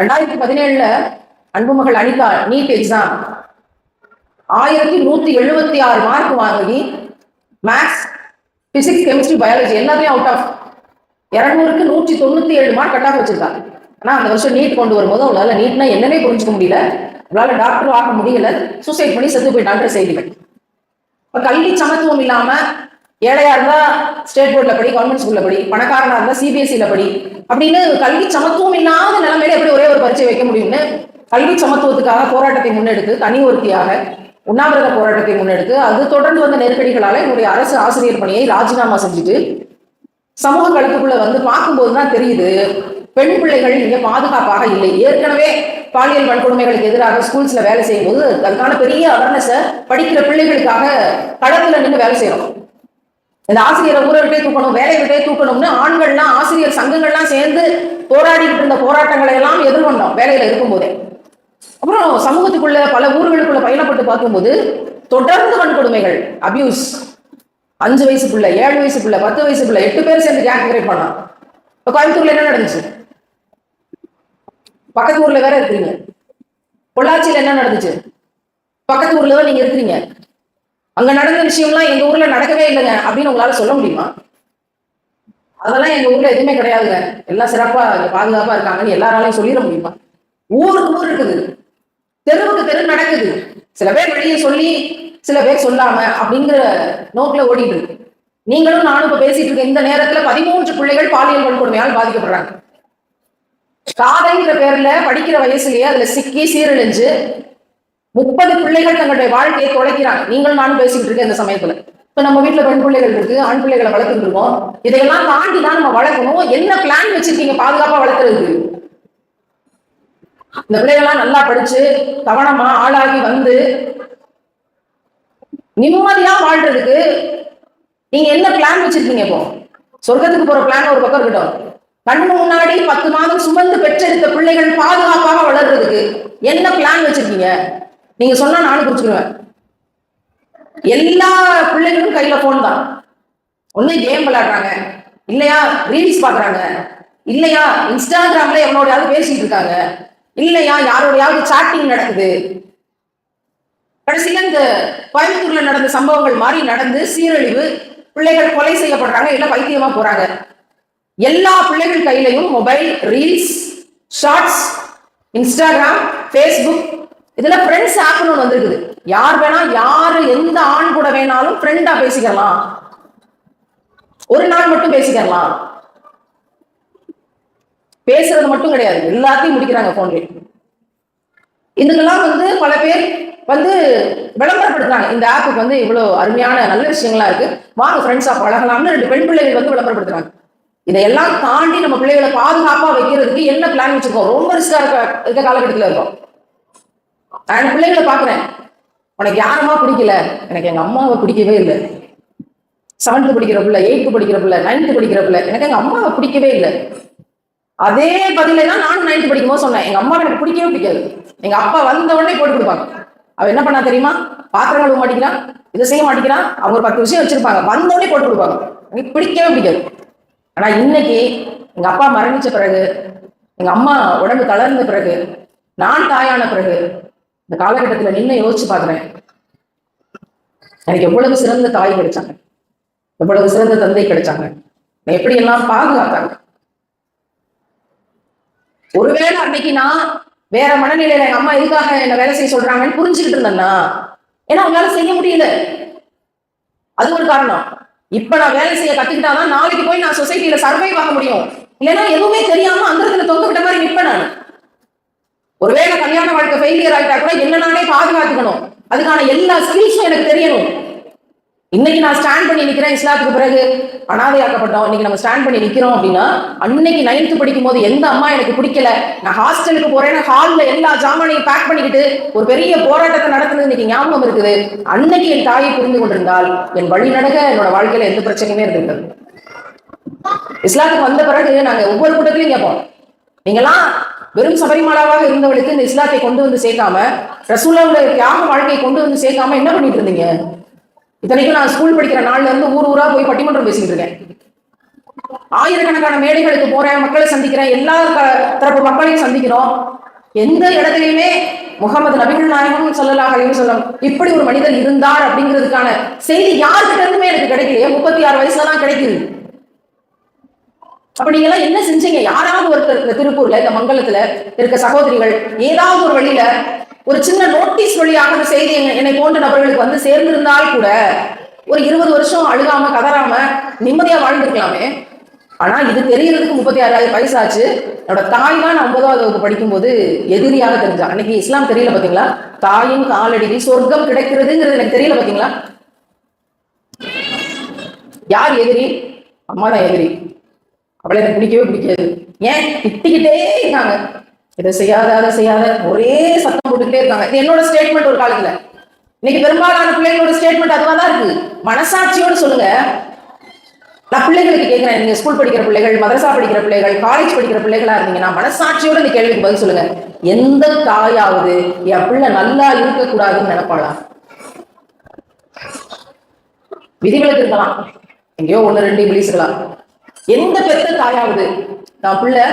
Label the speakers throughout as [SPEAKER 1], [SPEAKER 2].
[SPEAKER 1] ரெண்டாயிரத்தி பதினேழுல அன்புமகள் Anitha NEET exam ஆயிரத்தி நூத்தி எழுபத்தி ஆறு மார்க் வாங்கி மேக்ஸ் பிசிக்ஸ் கெமிஸ்ட்ரி பயாலஜி எல்லாத்தையும் அவுட் ஆஃப் இரநூறுக்கு நூற்றி தொண்ணூத்தி ஏழு மார்க் கட் ஆஃப் வச்சிருக்காங்க. ஆனா அந்த வருஷம் நீட் கொண்டு வரும்போது அவங்களால நீட்னா என்னன்னே புரிஞ்சுக்க முடியல. அவங்களால டாக்டர் ஆக முடியல. சூசைட் பண்ணி செத்து போயிட்டான்ற செய்திகள் இப்ப கல்வி சமத்துவம் இல்லாம ஏழையா இருந்தா ஸ்டேட் போர்ட்ல படி கவர்மெண்ட் ஸ்கூல்ல படி பணக்காரனா இருந்தா சிபிஎஸ்சில படி அப்படின்னு கல்வி சமத்துவம் இல்லாத நிலைமையில எப்படி ஒரே ஒரு பரீட்சை வைக்க முடியும்னு கல்வி சமத்துவத்துக்காக போராட்டத்தை முன்னெடுத்து தனி ஒருத்தியாக உண்ணாவிரத போராட்டத்தை முன்னெடுத்து அது தொடர்ந்து வந்த நெருக்கடிகளால என்னுடைய அரசு ஆசிரியர் பணியை ராஜினாமா செஞ்சுட்டு சமூக களத்துக்குள்ள வந்து பார்க்கும்போது தான் தெரியுது பெண் பிள்ளைகள் இங்க பாதுகாப்பாக இல்லை. ஏற்கனவே பாலியல் வன்கொடுமைகளுக்கு எதிராக ஸ்கூல்ஸ்ல வேலை செய்யும் போது அதுக்கான பெரிய அவேர்னஸை படிக்கிற பிள்ளைகளுக்காக களத்துல நின்று வேலை செய்யறோம். இந்த ஆசிரியரை ஊரை விட்டே தூக்கணும் வேலை விட்டே தூக்கணும்னு ஆண்கள்லாம் ஆசிரியர் சங்கங்கள்லாம் சேர்ந்து போராடிக்கிட்டு இருந்த போராட்டங்களை எல்லாம் எதிர்கொண்டோம் வேலையில இருக்கும்போதே. அப்புறம் சமூகத்துக்குள்ள பல ஊர்களுக்குள்ள பயணப்பட்டு பார்க்கும்போது தொடர்ந்து வன்கொடுமைகள் அபியூஸ் அஞ்சு வயசு பிள்ளை ஏழு வயசு பிள்ளை பத்து வயசு பிள்ளை எட்டு பேர் சேர்ந்து கேங் கிரேட் பண்ணான் இப்போ கோயம்புத்தூர்ல என்ன நடந்துச்சு? பக்கத்து ஊர்ல வேற இருக்கிறீங்க. பொள்ளாச்சியில என்ன நடந்துச்சு? பக்கத்து ஊர்ல தான் நீங்க இருக்கிறீங்க. அங்க நடந்த விஷயம்லாம் எங்க ஊர்ல நடக்கவே இல்லைங்க அப்படின்னு உங்களால சொல்ல முடியுமா? அதெல்லாம் எங்க ஊர்ல எதுவுமே கிடையாதுங்க. எல்லாம் சிறப்பா பாதுகாப்பா இருக்காங்கன்னு எல்லாராலையும் சொல்லிட முடியுமா? ஊருக்கு ஊர் இருக்குது. தெருவுக்கு தெரு நடக்குது. சில பேர் வெளியே சொல்லி சில பேர் சொல்லாம அப்படிங்கிற நோக்கில ஓடிட்டு இருக்கு. நீங்களும் நானும் இப்ப பேசிட்டு இருக்க இந்த நேரத்துல பதிமூன்று பிள்ளைகள் பாலியல் வன்கொடுமையால் பாதிக்கப்படுறாங்க. காதைங்கிற பேர்ல படிக்கிற வயசுலயே அதுல சிக்கி சீரழிஞ்சு முப்பது பிள்ளைகள் தங்களுடைய வாழ்க்கையை தொலைக்கிறாங்க நீங்களும் நானும் பேசிட்டு இருக்க இந்த சமயத்துல. இப்ப நம்ம வீட்டுல பெண் பிள்ளைகள் இருக்கு ஆண் பிள்ளைகளை வளர்த்துட்டு இருக்கோம். இதையெல்லாம் தாண்டி தான் நம்ம வளர்க்கணும். என்ன பிளான் வச்சிருக்கீங்க பாதுகாப்பா வளர்க்கறதுக்கு? இந்த பிள்ளைகள்லாம் நல்லா படிச்சு கவனமா ஆளாகி வந்து நிம்மதியா வாழ்றதுக்கு நீங்க என்ன பிளான் வச்சிருக்கீங்க இப்போ? சொர்க்கத்துக்கு போற பிளான் ஒரு பக்கம் இருக்கட்டும். கண்ணு முன்னாடி பத்து மாதம் சுமந்து பெற்றெடுத்த பிள்ளைகள் பாதுகாப்பாக வளர்றதுக்கு என்ன பிளான் வச்சிருக்கீங்க? நீங்க சொன்னா நானும் புரிச்சுக்குவேன் எல்லா பிள்ளைகளும் கையில போன் தான். ஒண்ணு கேம் விளையாடுறாங்க. இல்லையா? ரீல்ஸ் பாக்குறாங்க இல்லையா? இன்ஸ்டாகிராம்ல எவனோடையாவது பேசிட்டு இருக்காங்க. இல்லையா? யாரோடையாவது சாட்டிங் நடக்குது. கடைசியில இந்த கோயம்புத்தூர்ல நடந்த சம்பவங்கள் மாதிரி நடந்து சீரழிவு பிள்ளைகள் கொலை செய்யப்படுறாங்க இல்ல வைத்தியமா போறாங்க. எல்லா பிள்ளைகள் கையிலையும் mobile reels shorts Instagram Facebook இதுல ஃப்ரெண்ட்ஸ் ஆப்னு ஒன்று வந்திருக்குது. யார் வேணா யாரு எந்த ஆண் கூட வேணாலும் ஃப்ரெண்டா பேசிக்கலாம். ஒரு நாள் மட்டும் பேசிக்கலாம். பேசுறது மட்டும் கிடையாது. எல்லாத்தையும் முடிக்கிறாங்க போன்ல இதுக்கெல்லாம் வந்து பல பேர் வந்து விளம்பரப்படுத்துறாங்க. இந்த ஆப்புக்கு வந்து இவ்வளவு அருமையான நல்ல விஷயங்களா இருக்கு. வாங்க ஃப்ரெண்ட்ஸா பழகலாம்னு ரெண்டு பெண் பிள்ளைகள் வந்து விளம்பரப்படுத்துறாங்க. இதையெல்லாம் தாண்டி நம்ம பிள்ளைகளை பாதுகாப்பா வைக்கிறதுக்கு என்ன பிளான் வச்சிருக்கோம்? ரொம்ப ரிஸ்கா இருக்க இருக்க காலகட்டத்தில் இருக்கோம். நான் என் பிள்ளைகளை பாக்குறேன் உனக்கு யாரமா பிடிக்கல? எனக்கு எங்க அம்மாவை பிடிக்கவே இல்லை. செவன்த்து படிக்கிற பிள்ளை எயித்து படிக்கிற பிள்ளை நைன்த்து படிக்கிற பிள்ளை எனக்கு எங்க அம்மாவை பிடிக்கவே இல்லை. அதே பதில தான் நானும் நைன்த்து படிக்கும்போது சொன்னேன். எங்க அம்மா எனக்கு பிடிக்கவே பிடிக்காது. எங்க அப்பா வந்த உடனே போட்டு கொடுப்பாங்க. அவ என்ன பண்ணா தெரியுமா? பாத்திரம் கழுவ மாட்டேங்கிறான் இதை செய்ய மாட்டேங்கிறான் அவங்க ஒரு பத்து விஷயம் வச்சிருப்பாங்க. வந்த உடனே போட்டு கொடுப்பாங்க. எனக்கு பிடிக்கவே பிடிக்காது. ஆனா இன்னைக்கு எங்க அப்பா மரணிச்ச பிறகு எங்க அம்மா உடம்பு தளர்ந்த பிறகு நான் தாயான பிறகு இந்த காலகட்டத்துல நின்று யோசிச்சு பாக்குறேன். எனக்கு எவ்வளவு சிறந்த தாய் கிடைச்சாங்க. எவ்வளவு சிறந்த தந்தை கிடைச்சாங்க. நான் எப்படி எல்லாம் பாதுகாத்தாங்க. ஒருவேளை அன்னைக்கு நான் வேற மனநிலையில எங்க அம்மா எதுக்காக என்ன வேலை செய்ய சொல்றாங்கன்னு புரிஞ்சுக்கிட்டு இருந்தேன்னா ஏன்னா அவங்களால செய்ய முடியல. அது ஒரு காரணம். இப்ப நான் வேலை செய்ய கத்துக்கிட்டாதான் நாளைக்கு போய் நான் சொசைட்டில சர்வைவ் ஆக முடியும். இல்லைன்னா எதுவுமே தெரியாம அந்த இடத்துல தொங்குகிட்ட மாதிரி நிற்பேன் நான். ஒருவேளை கல்யாண வாழ்க்கை ஃபெயிலியர் ஆயிட்டா கூட என்ன நானே பாதுகாத்துக்கணும். அதுக்கான எல்லா ஸ்கில்ஸும் எனக்கு தெரியணும். இன்னைக்கு நான் ஸ்டாண்ட் பண்ணி நிக்கிறேன் இஸ்லாத்துக்கு பிறகு. அனாதையாக்கப்பட்டோம். இன்னைக்கு நம்ம ஸ்டாண்ட் பண்ணி நிக்கிறோம் அப்படின்னா அன்னைக்கு நைன்த்து படிக்கும் போது எந்த அம்மா எனக்கு பிடிக்கல? நான் ஹாஸ்டலுக்கு போறேன் ஹால்ல எல்லா ஜாமானையும் பேக் பண்ணிக்கிட்டு ஒரு பெரிய போராட்டத்தை நடத்துனது இன்னைக்கு ஞாபகம் இருக்குது. அன்னைக்கு என் தாயை புரிந்து கொண்டிருந்தால் என் வழி நடக்க என்னோட வாழ்க்கையில எந்த பிரச்சனையுமே இருந்திருக்காது. இஸ்லாத்துக்கு வந்த பிறகு நாங்க ஒவ்வொரு கூட்டத்திலையும் கேட்போம். நீங்கெல்லாம் வெறும் சபரிமலாவாக இருந்தவளுக்கு இந்த இஸ்லாத்தை கொண்டு வந்து சேர்க்காம ரசூலாவுடைய தியாக வாழ்க்கையை கொண்டு வந்து சேர்க்காம என்ன பண்ணிட்டு இருந்தீங்க? இத்தனைக்கும் நான் ஸ்கூல் படிக்கிற நாள்ல இருந்து ஊர் ஊரா போய் பட்டிமன்றம் பேசிட்டு இருக்கேன். ஆயிரக்கணக்கான மேடைகளுக்கு போறேன் மக்களை சந்திக்கிறேன் எல்லா தரப்பு மக்களையும் சந்திக்கிறோம். எந்த இடத்துலையுமே முகமது நபிகள் நாயகம் சொல்லலாக சொல்லலாம் சொல்லம் இப்படி ஒரு மனிதர் இருந்தார் அப்படிங்கிறதுக்கான செய்தி யாருக்கிட்ட இருந்துமே எனக்கு கிடைக்கலையே. முப்பத்தி ஆறு வயசுல தான் கிடைக்குது. அப்ப நீங்க எல்லாம் என்ன செஞ்சீங்க? யாராவது ஒருத்தர் இந்த திருப்பூர்ல இந்த மங்கலத்துல இருக்க சகோதரிகள் ஏதாவது ஒரு வழியில ஒரு சின்ன நோட்டீஸ் வழியாக அந்த செய்தி என்னை- போன்ற நபர்களுக்கு வந்து சேர்ந்திருந்தால் கூட ஒரு இருபது வருஷம் அழுகாம கதறாம நிம்மதியா வாழ்ந்துருக்கலாமே. ஆனா இது தெரியறதுக்கு முப்பத்தி ஆறாயிரம் வயசாச்சு. என்னோட தாய் தான் நான் ஒன்பதாவது வகுப்பு படிக்கும்போது எதிரியாக தெரிஞ்சா. அன்னைக்கு இஸ்லாம் தெரியல பாத்தீங்களா? தாயின் காலடியில் சொர்க்கம் கிடைக்கிறதுங்கிறது எனக்கு தெரியல பாத்தீங்களா? யார் எதிரி? அம்மா தான் எதிரி. அவளை எனக்கு பிடிக்கவே பிடிக்காது. ஏன்? திட்டிக்கிட்டே இருக்காங்க. இதை செய்யாத அதை செய்யாத. ஒரே சத்தம் போட்டுக்கிட்டே இருக்காங்க. இது என்னோட ஸ்டேட்மெண்ட் ஒரு காலத்துல. இன்னைக்கு பெரும்பாலான பிள்ளைங்களோட ஸ்டேட்மெண்ட் அதுவா தான் இருக்கு. மனசாட்சியோட சொல்லுங்க. நான் பிள்ளைகளுக்கு கேட்கிறேன் நீங்க ஸ்கூல் படிக்கிற பிள்ளைகள் மதரசா படிக்கிற பிள்ளைகள் காலேஜ் படிக்கிற பிள்ளைகளா இருந்தீங்கன்னா மனசாட்சியோட இந்த கேள்விக்கு பதில் சொல்லுங்க. எந்த தாயாவது என் பிள்ளை நல்லா இருக்கக்கூடாதுன்னு நினைப்பாளா? விதிகளுக்கு இருக்கலாம். எங்கேயோ ஒண்ணு ரெண்டு இங்கிலீஷ்களா எந்த பெத்த தாயாவது நான் பிள்ளை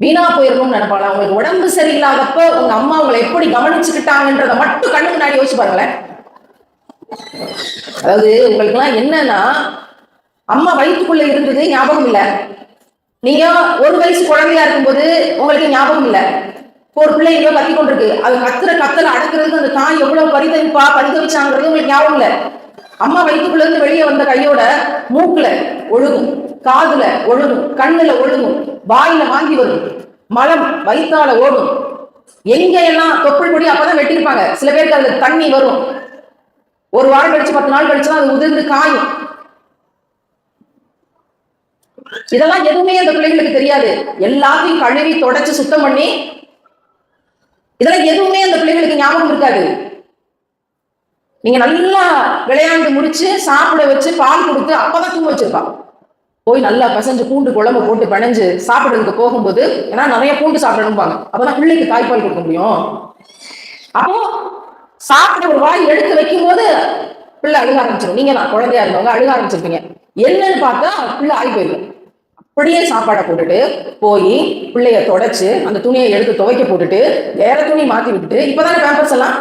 [SPEAKER 1] வீணா போயிருக்கும்னு நினைப்பாங்க அவங்களுக்கு உடம்பு சரியில்லாதப்ப உங்க அம்மா அவங்களை எப்படி கவனிச்சுக்கிட்டாங்கன்றத மட்டும் கண்ணு முன்னாடி யோசிச்சு பாருங்களேன். அதாவது உங்களுக்குலாம் என்னன்னா அம்மா வயிற்றுக்குள்ள இருந்தது ஞாபகம் இல்ல. நீங்க ஒரு வயசு குழந்தையா இருக்கும்போது உங்களுக்கு ஞாபகம் இல்ல. ஒரு பிள்ளை எங்கேயோ கத்தி கொண்டிருக்கு. அது கத்துற கத்தல அடக்குறதுக்கு அந்த தாய் எவ்வளவு பரிதவிப்பா பரிதவிச்சாங்கிறது உங்களுக்கு ஞாபகம் இல்ல. அம்மா வயிற்றுக்குள்ள இருந்து வெளியே வந்த கையோட மூக்குல ஒழுகும். காதுல ஒழுகும் கண்ணுல ஒழுகும் வாயில வாங்கி வரும் மலம் வயிற்றால ஓடும். எங்க எல்லாம் தொப்புள் கொடி அப்பதான் வெட்டியிருப்பாங்க. சில பேருக்கு அதுல தண்ணி வரும். ஒரு வாரம் கழிச்சு பத்து நாள் கழிச்சு அது உதிர்ந்து காயும். இதெல்லாம் எதுவுமே அந்த பிள்ளைங்களுக்கு தெரியாது. எல்லாத்தையும் கழுவி தொடச்சு சுத்தம் பண்ணி இதெல்லாம் எதுவுமே அந்த பிள்ளைங்களுக்கு ஞாபகம் இருக்காது. நீங்க நல்லா விளையாண்டு முடிச்சு சாப்பிட வச்சு பால் கொடுத்து அப்பதான் தூங்க வச்சிருப்பா போய் நல்லா பசஞ்சு பூண்டு குழம்பு போட்டு பிணைஞ்சு சாப்பிடுறதுக்கு போகும்போது ஏன்னா நிறைய பூண்டு சாப்பிடணும்பாங்க. அப்பதான் பிள்ளைக்கு தாய்ப்பால் கொடுக்க முடியும். அப்போ சாப்பிட ஒரு வாய் எடுத்து வைக்கும் போது பிள்ளை அழுக ஆரம்பிச்சிடும் நீங்க நான் குழந்தையா இருந்தவங்க அழுக ஆரம்பிச்சிருப்பீங்க. என்னன்னு பார்த்தா பிள்ளை ஆகி போயிடும் அப்படியே சாப்பாடை போட்டுட்டு போய் பிள்ளைய தொடச்சு அந்த துணியை எடுத்து துவைக்க போட்டுட்டு வேற துணி மாத்தி விட்டுட்டு இப்பதானே பேம்பர்ஸ் எல்லாம்?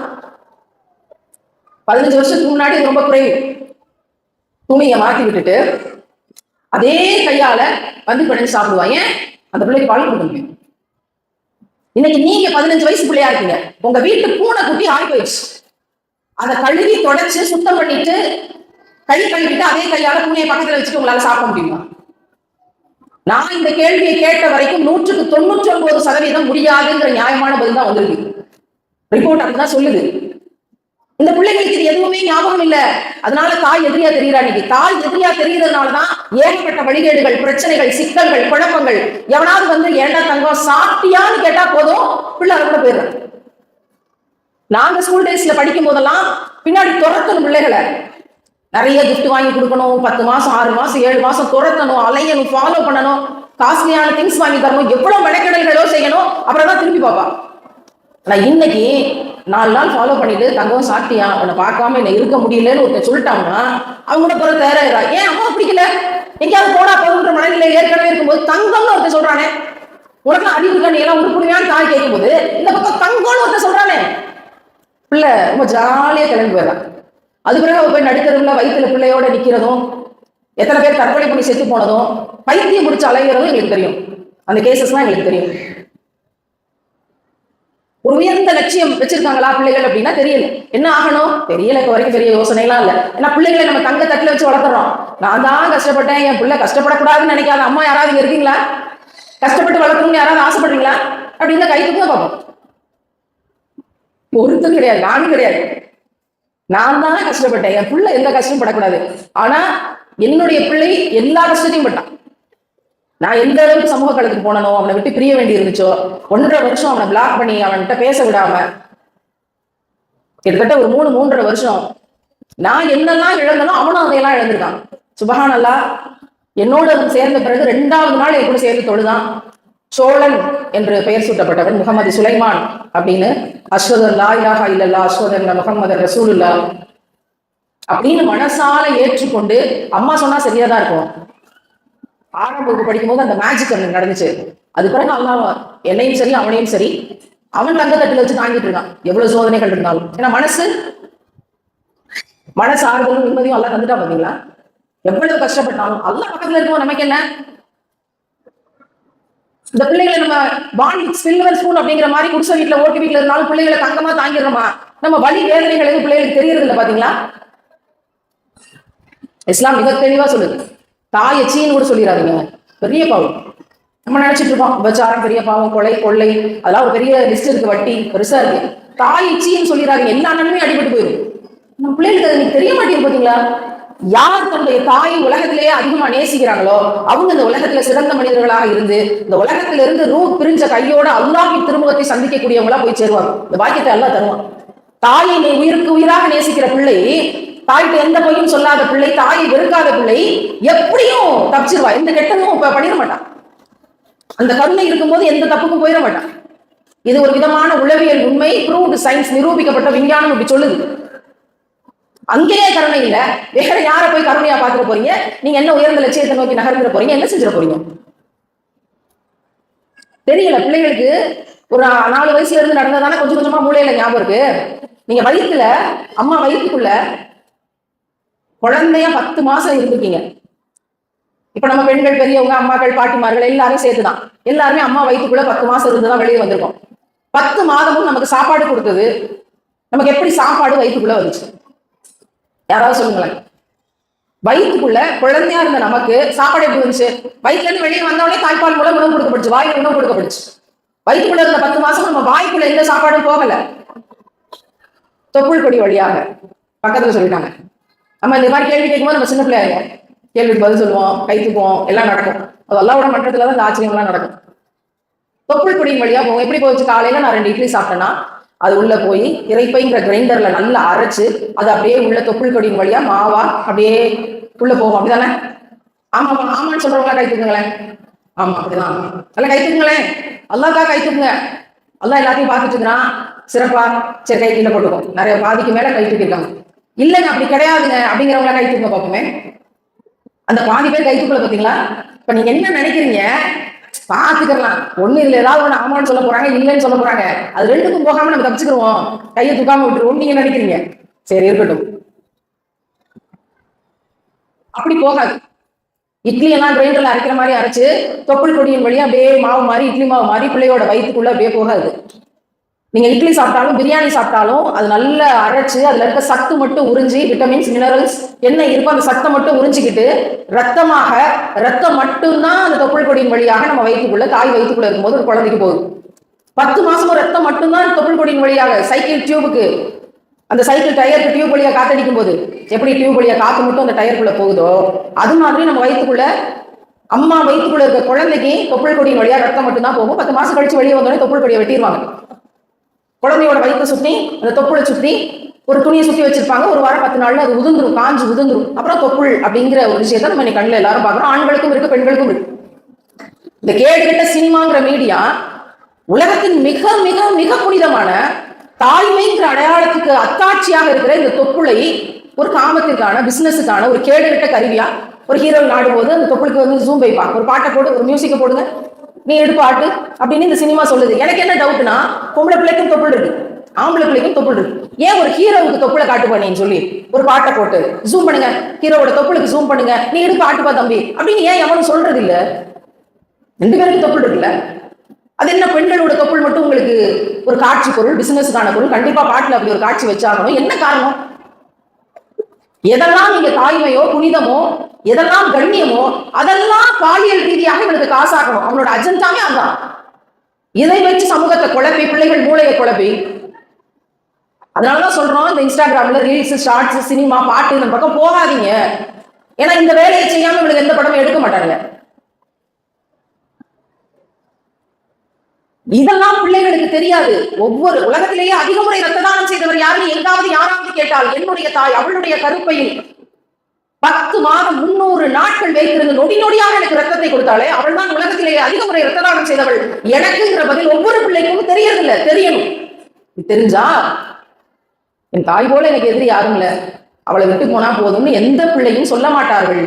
[SPEAKER 1] பதினஞ்சு வருஷத்துக்கு முன்னாடி ரொம்ப குறைவு. துணியை மாத்தி விட்டுட்டு அதே கையால வந்து பிணைஞ்சு சாப்பிடுவாங்க ஏன்? அந்த பிள்ளைக்கு பால் கொடுக்க இன்னைக்கு நீங்க பதினஞ்சு வயசு பிள்ளையா இருக்கீங்க. உங்க வீட்டு பூனை குட்டி ஆகி போயிடுச்சு. அதை கழுவி தொடச்சு சுத்தம் பண்ணிட்டு கை கழுவிட்டு அதே கையால பூனையை பக்கத்துல வச்சுட்டு உங்களால சாப்பிட முடியுமா? நான் இந்த கேள்வியை கேட்ட வரைக்கும் நூற்றுக்கு தொண்ணூற்றி ஒன்பது சதவீதம் முடியாதுங்கிற நியாயமான பதில் தான் வந்திருக்கு. ரிப்போர்ட் அப்படிதான் சொல்லுது. இந்த பிள்ளைங்களுக்கு இது எதுவுமே ஞாபகம் இல்ல. அதனால தாய் எதிரியா தெரியுறா இன்னைக்கு? தாய் எதிரியா தெரிகிறதுனாலதான் ஏகப்பட்ட வழிகேடுகள் பிரச்சனைகள் சிக்கல்கள் குழப்பங்கள் எவனாவது வந்து ஏண்டா தங்கம் சாப்பிட்டியான்னு கேட்டா போதும் பிள்ளை அதை கூட போயிடுறான் நாங்க ஸ்கூல் டேஸ்ல படிக்கும் போதெல்லாம் பின்னாடி துரத்தணும் பிள்ளைகளை. நிறைய கிஃப்ட் வாங்கி கொடுக்கணும் பத்து மாசம் ஆறு மாசம் ஏழு மாசம் துரத்தணும் அலையணும் ஃபாலோ பண்ணணும். காஸ்ட்லியான திங்ஸ் வாங்கி தரணும். எவ்வளவு மெனக்கெடல்களோ செய்யணும் அப்புறம் தான் திருப்பி பார்ப்பான் ஆனா இன்னைக்கு நாலு நாள் ஃபாலோ பண்ணிட்டு தங்கம் சாப்பிட்டியா? உன்னை பார்க்காம என்ன இருக்க முடியலன்னு ஒருத்தர் சொல்லிட்டாங்கன்னா அவங்க கூட பிறகு தயாராயிரா ஏன் அம்மா பிடிக்கல? எங்கேயாவது போடா போகுன்ற மனநிலை ஏற்கனவே இருக்கும்போது தங்கம்னு ஒருத்தர் சொல்றானே. உனக்கு அறிவு இருக்கா நீ எல்லாம் உருப்படுவியான்னு தாய் கேட்கும்போது இந்த பக்கம் தங்கம்னு ஒருத்தர் சொல்றானே. பிள்ளை ரொம்ப ஜாலியா கிளம்பி போயிடறான் அது பிறகு அவ போய் நடுத்தருவில் வயிற்றுல பிள்ளையோட நிக்கிறதும் எத்தனை பேர் தற்கொலை பண்ணி செத்து போனதும் பைத்தியம் பிடிச்சி அலைகிறதும் எங்களுக்கு தெரியும். அந்த கேசஸ்லாம் எங்களுக்கு தெரியும். ஒரு உயர்ந்த லட்சியம் வச்சிருக்காங்களா பிள்ளைகள் அப்படின்னா தெரியல. என்ன ஆகணும்? தெரியல இப்ப வரைக்கும் பெரிய யோசனை எல்லாம் இல்ல. ஏன்னா பிள்ளைகளை நம்ம தங்க தட்டுல வச்சு வளர்த்துறோம். நான் தான் கஷ்டப்பட்டேன். என் பிள்ளை கஷ்டப்படக்கூடாதுன்னு நினைக்காத அம்மா யாராவது இங்க இருக்கீங்களா? கஷ்டப்பட்டு வளர்க்கணும்னு யாராவது ஆசைப்படுறீங்களா? அப்படின்னு கைக்கு தான் பார்ப்போம் பொருத்தம் கிடையாது நானும் கிடையாது. நான் தான் கஷ்டப்பட்டேன். என் பிள்ளை எந்த கஷ்டமும் படக்கூடாது. ஆனா என்னுடைய பிள்ளை எல்லா கஷ்டத்தையும் பட்டான். நான் எந்த அளவுக்கு சமூக களத்துக்கு போனனோ அவனை விட்டு பிரிய வேண்டி இருந்துச்சோ ஒன்றரை வருஷம் அவனை பிளாக் பண்ணி அவன்கிட்ட பேச விடாம கிட்டத்தட்ட ஒரு மூணு மூன்றரை வருஷம் நான் என்னெல்லாம் இழந்தனோ அவனும் அதையெல்லாம் இழந்திருக்கான். சுபஹானல்லா என்னோட அவன் சேர்ந்த பிறகு ரெண்டாவது நாள் என் கூட சேர்ந்து தொழுதான். சோழன் என்று பெயர் சூட்டப்பட்டவன் முகமது சுலைமான் அப்படின்னு அஸ்வதன் லா இலாஹா இல்லல்லா அஸ்வதன் முகமது ரசூலுல்லா அப்படின்னு மனசால ஏற்றுக்கொண்டு அம்மா சொன்னா சரியா தான் இருக்கும். ஆறாம் வகுப்பு படிக்கும்போது அந்த மேஜிக் எனக்கு நடந்துச்சு. அது பிறகு அல்லா என்னையும் சரி அவனையும் சரி அவன் தங்கத்தட்டுல வச்சு தாங்கிட்டு இருக்கான். எவ்வளவு சோதனைகள் இருந்தாலும். ஏன்னா மனசு மனசு ஆறுதலும் நிம்மதியும் எல்லாம் தந்துட்டா பாத்தீங்களா? எவ்வளவு கஷ்டப்பட்டாலும் அல்லாஹ் பக்கத்துல இருக்கோம் நமக்கு என்ன? இந்த பிள்ளைகளை நம்ம பான் சில்வர் ஸ்பூன் அப்படிங்கிற மாதிரி குடிசை வீட்டுல ஓட்டு வீட்டுல இருந்தாலும் பிள்ளைகளை தங்கமா தாங்கிடுறோமா? நம்ம வழி வேதனைகள் எதுவும் பிள்ளைகளுக்கு தெரியறது இல்லை பாத்தீங்களா? இஸ்லாம் மிக தெளிவா சொல்லுது. தாய் எச்சின்னு கூட சொல்லிடாதீங்க பெரிய பாவம் நம்ம நினைச்சிட்டு இருக்கோம் விபச்சாரம் பெரிய பாவம் கொலை கொள்ளை அதெல்லாம் ஒரு பெரிய லிஸ்ட் இருக்கு வட்டி பெருசா இருக்கு. தாய் எச்சின்னு சொல்லிடுறாங்க எல்லா நன்மையும் அடிபட்டு போயிடும் நம்ம பிள்ளைகளுக்கு அது தெரிய மாட்டேங்குது பாத்தீங்களா? யார் தன்னுடைய தாய் உலகத்திலேயே அதிகமா நேசிக்கிறாங்களோ அவங்க இந்த உலகத்துல சிறந்த மனிதர்களாக இருந்து இந்த உலகத்துல இருந்து ரூ பிரிஞ்ச கையோட அல்லாஹி திருமுகத்தை சந்திக்கக்கூடியவங்களா போய் சேருவாங்க. இந்த பாக்கியத்தை எல்லாம் தருவான். தாயை நீ உயிருக்கு உயிராக நேசிக்கிற பிள்ளை தாய்கிட்ட எந்த பொய்யும் சொல்லாத பிள்ளை தாயை வெறுக்காத பிள்ளை எப்படியும் தப்பிச்சிருவா. எந்த கெட்டதும் பண்ணிட மாட்டான் அந்த கருணை இருக்கும்போது எந்த தப்புக்கும் போயிட மாட்டான் இது ஒரு விதமான உளவியல் உண்மை ப்ரூவ்டு சயின்ஸ் நிரூபிக்கப்பட்ட விஞ்ஞானம் இப்படி சொல்லுது. அங்கேயே கருணை இல்லை. வேற யாரை போய் கருணையா பாத்துக்க போறீங்க? நீங்க என்ன உயர்ந்த லட்சியத்தை நோக்கி நகர்ந்துட போறீங்க? என்ன செஞ்சிட போறீங்க? தெரியல. பிள்ளைகளுக்கு ஒரு நாலு வயசுல இருந்து நடந்ததானே கொஞ்சம் கொஞ்சமா மூளையில ஞாபகம் இருக்கு. நீங்க வயிற்றுல அம்மா வயிற்றுக்குள்ள குழந்தைய பத்து மாசம் இருந்திருக்கீங்க. இப்ப நம்ம பெண்கள் பெரியவங்க அம்மாக்கள் பாட்டிமார்கள் எல்லாரும் சேர்த்துதான். எல்லாருமே அம்மா வயிற்றுக்குள்ள பத்து மாசம் இருந்துதான் வெளியே வந்திருக்கோம். பத்து மாதமும் நமக்கு சாப்பாடு கொடுத்தது. நமக்கு எப்படி சாப்பாடு வயிற்றுக்குள்ள வந்துச்சு? யாராவது சொல்லுங்களேன். வயிற்றுக்குள்ள குழந்தையா இருந்த நமக்கு சாப்பாடு எப்படி வந்துச்சு? வயிற்றுல இருந்து வெளியே வந்தோடனே தாய்ப்பால் மூலம் உணவு கொடுக்கப்படுச்சு வாயில் உணவு கொடுக்கப்படுச்சு வயிற்றுக்குள்ள இருந்த பத்து மாசம் நம்ம வாய்க்குள்ள எந்த சாப்பாடும் போகல. தொப்புள் கொடி வழியாக. பக்கத்துல சொல்லிட்டாங்க. நம்ம இந்த மாதிரி கேள்வி கேட்கும்போது நம்ம சின்ன பிள்ளையாங்க கேள்விக்கு பதில் சொல்லுவோம் கை தூக்குவோம் எல்லாம் நடக்கும். அது அல்லாவோட மட்டத்தில் தான் இந்த ஆச்சரியம்லாம் நடக்கும். தொப்புள் கொடியின் வழியா போகும். எப்படி போச்சு? காலையில நான் ரெண்டு இட்லி சாப்பிட்டேன்னா அது உள்ள போய் இறைப்பைங்கிற கிரைண்டர்ல நல்லா அரைச்சு அது அப்படியே உள்ள தொப்புள் கொடியின் வழியா மாவா அப்படியே உள்ள போகும். அப்படிதானே? ஆமா ஆமான்னு சொல்றவங்களா கை தூக்குங்களேன். ஆமா அப்படிதான். நல்லா கை தூக்குங்களேன். அல்லாக்கா கை தூக்குங்க. அல்லா எல்லாத்தையும் பார்த்துட்டு இருக்கிறான். சிறப்பா சரி கை கீழே போட்டுக்கோ. நிறைய பாதிக்கு மேல கை தூக்கிருக்காங்க இல்லைங்க அப்படி கிடையாதுங்க. அப்படிங்கிறவங்களா கை தூக்க பார்ப்போமே அந்த பாதி பேர் கை தூக்கல பார்த்தீங்களா இப்ப நீங்க என்ன நினைக்கிறீங்க? பாத்துக்கலாம். ஒண்ணு இதுல ஏதாவது ஒண்ணு ஆமான்னு சொல்ல போறாங்க இல்லைன்னு சொல்ல போறாங்க. அது ரெண்டுக்கும் போகாம நம்ம தப்பிச்சுக்கிருவோம். கையை தூக்காம விட்டுருவோம் நீங்க நினைக்கிறீங்க. சரி இருக்கட்டும். அப்படி போகாது. இட்லி எல்லாம் கிரைண்டர்ல அரைக்கிற மாதிரி அரைச்சு தொப்புள் கொடியின் வழியா அப்படியே மாவு மாதிரி இட்லி மாவு மாதிரி பிள்ளையோட வயிற்றுக்குள்ள அப்படியே போகாது. நீங்க இட்லி சாப்பிட்டாலும் பிரியாணி சாப்பிட்டாலும் அது நல்லா அரைச்சு அதுல இருக்க சத்து மட்டும் உறிஞ்சி விட்டமின்ஸ் மினரல்ஸ் என்ன இருக்கோ அந்த சத்தை மட்டும் உறிஞ்சிக்கிட்டு ரத்தமாக ரத்தம் மட்டும்தான் அந்த தொப்புள் கொடியின் வழியாக நம்ம வயிற்றுக்குள்ள தாய் வயிற்றுக்குள்ள இருக்கும்போது ஒரு குழந்தைக்கு போகுது. பத்து மாசமும் ரத்தம் மட்டும்தான் தொப்புள் கொடியின் வழியாக சைக்கிள் டியூபுக்கு அந்த சைக்கிள் டயருக்கு டியூப் வழியா காத்தடிக்கும் போது எப்படி டியூப் வழியா காத்து மட்டும் அந்த டயருக்குள்ள போகுதோ அது மாதிரி நம்ம வயிற்றுக்குள்ள அம்மா வயிற்றுக்குள்ள இருக்க குழந்தைக்கு தொப்புள் கொடியின் வழியா ரத்தம் மட்டும்தான் போகும். பத்து மாசம் கழிச்சு வெளியே வந்தோடனே தொப்புள் கொடியை வெட்டிடுவாங்க குழந்தையோட வயிற்று சுற்றி அந்த தொப்புளை சுற்றி ஒரு துணியை சுற்றி வச்சிருப்பாங்க. ஒரு வாரம் பத்து நாள்ல அது உதிர்ந்துரும் காஞ்சு உதிர்ந்துரும். அப்புறம் தொப்புள் அப்படிங்கிற ஒரு விஷயத்த நம்ம கண்ணில் எல்லாரும் பார்க்குறோம். ஆண்களுக்கும் இருக்கு பெண்களுக்கும் இருக்கு. இந்த கேடுகட்ட சினிமாங்கிற மீடியா உலகத்தின் மிக மிக மிக புனிதமான தாய்மைங்கிற அடையாளத்துக்கு அத்தாட்சியாக இருக்கிற இந்த தொப்புளை ஒரு காமத்திற்கான பிசினஸுக்கான ஒரு கேடுகட்ட கருவியா ஒரு ஹீரோ நாடும்போது அந்த தொப்புளுக்கு வந்து ஜூம் வைப்பாங்க. ஒரு பாட்டை போடு ஒரு மியூசிக்கை போடுங்க. நீ எடு ஆட்டு அப்படின்னு இந்த சினிமா சொல்லுது. எனக்கு என்ன டவுட்னா பொம்பளை பிள்ளைக்கும் தொப்புள் இருக்கு ஆம்பளை பிள்ளைக்கும் தொப்புள் இருக்கு. ஏன் ஒரு ஹீரோவுக்கு தொப்புளை காட்டு பண்ணேன்னு சொல்லி ஒரு பாட்டை போட்டு ஜூம் பண்ணுங்க ஹீரோவோட தொப்புளுக்கு ஜூம் பண்ணுங்க நீ எடுப்பு ஆட்டுப்பா தம்பி அப்படின்னு ஏன் எவனும் சொல்றது இல்ல ரெண்டு பேருக்கும் தொப்புள் இருக்குல்ல? அது என்ன பெண்களோட தொப்புள் மட்டும் உங்களுக்கு ஒரு காட்சி பொருள் பிசினஸ்க்கான பொருள்? கண்டிப்பா பாட்டுல அப்படி ஒரு காட்சி வச்சாகணும். என்ன காரணம்? எதெல்லாம் நீங்க தாய்மையோ புனிதமோ எதெல்லாம் கண்ணியமோ அதெல்லாம் பாலியல் ரீதியாக இவனுக்கு காசாகணும். அவனோட அஜெண்டாவே அதான் இதை வச்சு சமூகத்தை குழப்பி பிள்ளைகள் மூளையை குழப்பி. அதனாலதான் சொல்றோம் இந்த இன்ஸ்டாகிராம்ல ரீல்ஸ் ஷார்ட்ஸ் சினிமா பாட்டு இந்த பக்கம் போகாதீங்க. ஏன்னா இந்த வேலையை செய்யாம இவனுக்கு எந்த படமும் எடுக்க மாட்டாங்க இதெல்லாம் பிள்ளைகளுக்கு தெரியாது. ஒவ்வொரு உலகத்திலேயே அதிக முறை ரத்த தானம் செய்தவர் யாருன்னு எங்காவது யாராவது கேட்டால் என்னுடைய தாய் அவளுடைய கருப்பையில் பத்து மாதம் முன்னூறு நாட்கள் வைத்திருந்து நொடி நொடியாக எனக்கு ரத்தத்தை கொடுத்தாலே அவள் தான் உலகத்திலேயே அதிக முறை ரத்த தானம் செய்தவள் எனக்குங்கிற பதில் ஒவ்வொரு பிள்ளைக்கும் தெரியறதில்ல தெரியணும் தெரிஞ்சா என் தாய் போல எனக்கு எதிரி யாரும் இல்ல. அவளை விட்டு போனா போதும்னு எந்த பிள்ளையும் சொல்ல மாட்டார்கள்.